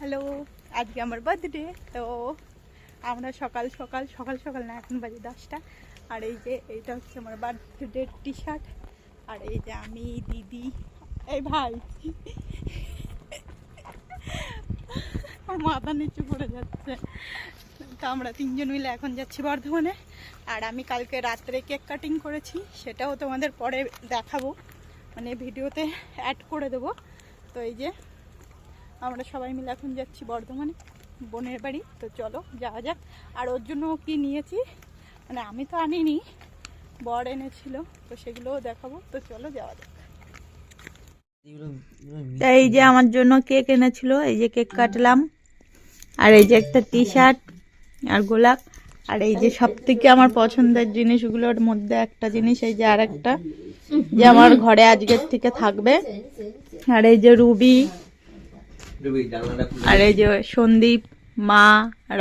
Hello, আজকে আমার birthday তো আমরা সকাল সকাল সকাল সকাল না, এখন বাজে দশটা। আর এই যে এইটা হচ্ছে আমার বার্থডে টি শার্ট আর এই যে আমি, দিদি, এই ভাই। মাথা নিচু পড়ে যাচ্ছে। তো আমরা তিনজন মিলে এখন যাচ্ছি বর্ধমানে। আর আমি কালকে রাত্রে কেক কাটিং করেছি, সেটাও তোমাদের পরে দেখাবো। মানে ভিডিওতে অ্যাড করে দেবো। তো এই যে আমরা সবাই মিলে এখন যাচ্ছি বর্ধমানে, বোনের বাড়ি। তো চলো, যাওয়া যাক। আর ওর জন্য কি নিয়েছি? মানে আমি তো আনিনি, বর এনেছিল, তো সেগুলোও দেখাবো। তো চলো, যাওয়া যাক। এই যে আমার জন্য কেক এনেছিল, এই যে কেক কাটলাম। আর এই যে একটা টি শার্ট আর গোলাপ। আর এই যে সব থেকে আমার পছন্দের জিনিসগুলোর মধ্যে একটা জিনিস, এই যে আর একটা যে আমার ঘরে আজকের থেকে থাকবে। আর এই যে রুবি আর এই যে সন্দীপ মা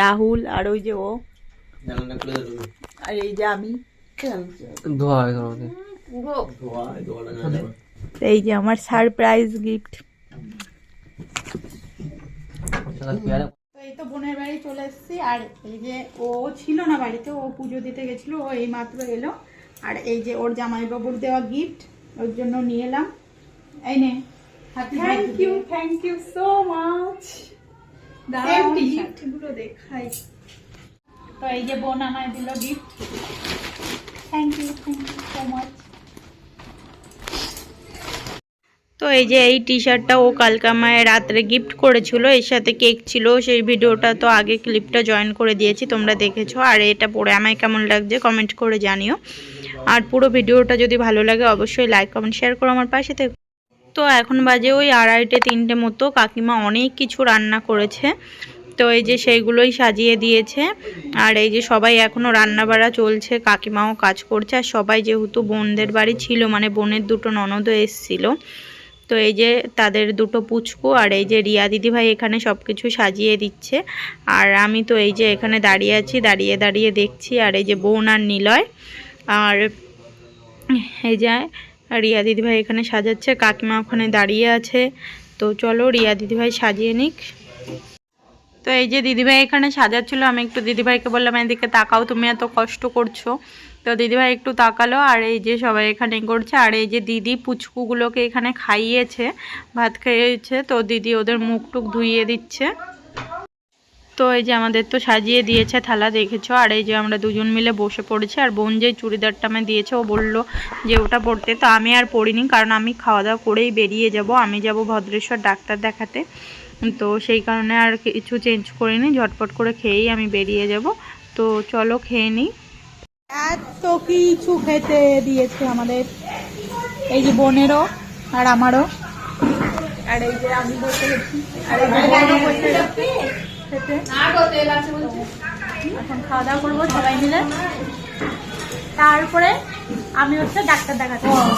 রাহুল আর ওই যে ও। আর এই যে আমি। হয় এই যে আমার সারপ্রাইজ গিফট। তো এই তো বোনের বাড়ি চলে এসেছি আর এই যে ও ছিল না বাড়িতে ও পুজো দিতে গেছিল ও এই মাত্র এলো। আর এই যে ওর জামাইবাবুর দেওয়া গিফট ওর জন্য নিয়ে এলাম। এই নে। Thank you thank you so মাচগুলো দেখাই। তো এই যে বোন আমায় দিল gift thank you thank you so much তো এই যে এই টি শার্টটা ও কালকে আমায় রাত্রে গিফট করেছিল এর সাথে কেক ছিল। সেই ভিডিওটা তো আগে ক্লিপটা জয়েন করে দিয়েছি তোমরা দেখেছ। আর এটা পরে আমায় কেমন লাগছে কমেন্ট করে জানিও। আর পুরো ভিডিওটা যদি ভালো লাগে অবশ্যই লাইক কমেন্ট শেয়ার করো আমার পাশে থেকে। তো এখন বাজে ওই আড়াইটে, তিনটে মতো। কাকিমা অনেক কিছু রান্না করেছে। তো এই যে সেইগুলোই সাজিয়ে দিয়েছে। আর এই যে সবাই এখনও রান্না বাড়া চলছে, কাকিমাও কাজ করছে। আর সবাই যেহেতু বোনদের বাড়ি ছিল মানে বোনের দুটো ননদও এসেছিল। তো এই যে তাদের দুটো পুচকু আর এই যে রিয়া দিদিভাই এখানে সব কিছু সাজিয়ে দিচ্ছে। আর আমি তো এই যে এখানে দাঁড়িয়ে আছি, দাঁড়িয়ে দাঁড়িয়ে দেখছি। আর এই যে বোন আর নিলয়। আর এই যে রিয়া দিদিভাই এখানে সাজাচ্ছে, কাকিমা ওখানে দাঁড়িয়ে আছে। তো চলো রিয়া দিদিভাই সাজিয়ে নিক। তো এই যে দিদিভাই এখানে সাজাচ্ছিল, আমি একটু দিদিভাইকে বললাম, এদিকে তাকাও, তুমি এত কষ্ট করছ। তো দিদিভাই একটু তাকালো, আর এই যে সবাই এখানে করছে, আর এই যে দিদি পুচকুগুলোকে এখানে খাইয়েছে, ভাত খাইয়েছে। তো দিদি ওদের মুখ টুক ধুইয়ে দিচ্ছে। তো এই যে আমাদের তো সাজিয়ে দিয়েছে থালা, দেখেছ? আর এই যে আমরা দুজন মিলে বসে পড়েছি, আর বোন যে চুড়িদারটা আমি দিয়েছে, ও বলল যে ওটা পড়তে। তো আমি আর পড়িনি, কারণ আমি খাওয়া দাওয়া করেই বেরিয়ে যাব। আমি যাব ভদ্রেশ্বর ডাক্তার দেখাতে। তো সেই কারণে আর কিছু চেঞ্জ করিনি, ঝটপট করে খেয়েই আমি বেরিয়ে যাব। তো চলো খেয়ে নিই। এত কিছু খেতে দিয়েছে আমাদের। এই যে বোনেরও আর আমারও। আর এই যে আমি বসে গেছি আর এই যে বসে গেছে খেতে। এখন খাওয়া দাওয়া করব সবাই মিলে। তারপরে আমি হচ্ছে ডাক্তার দেখাতে যাব।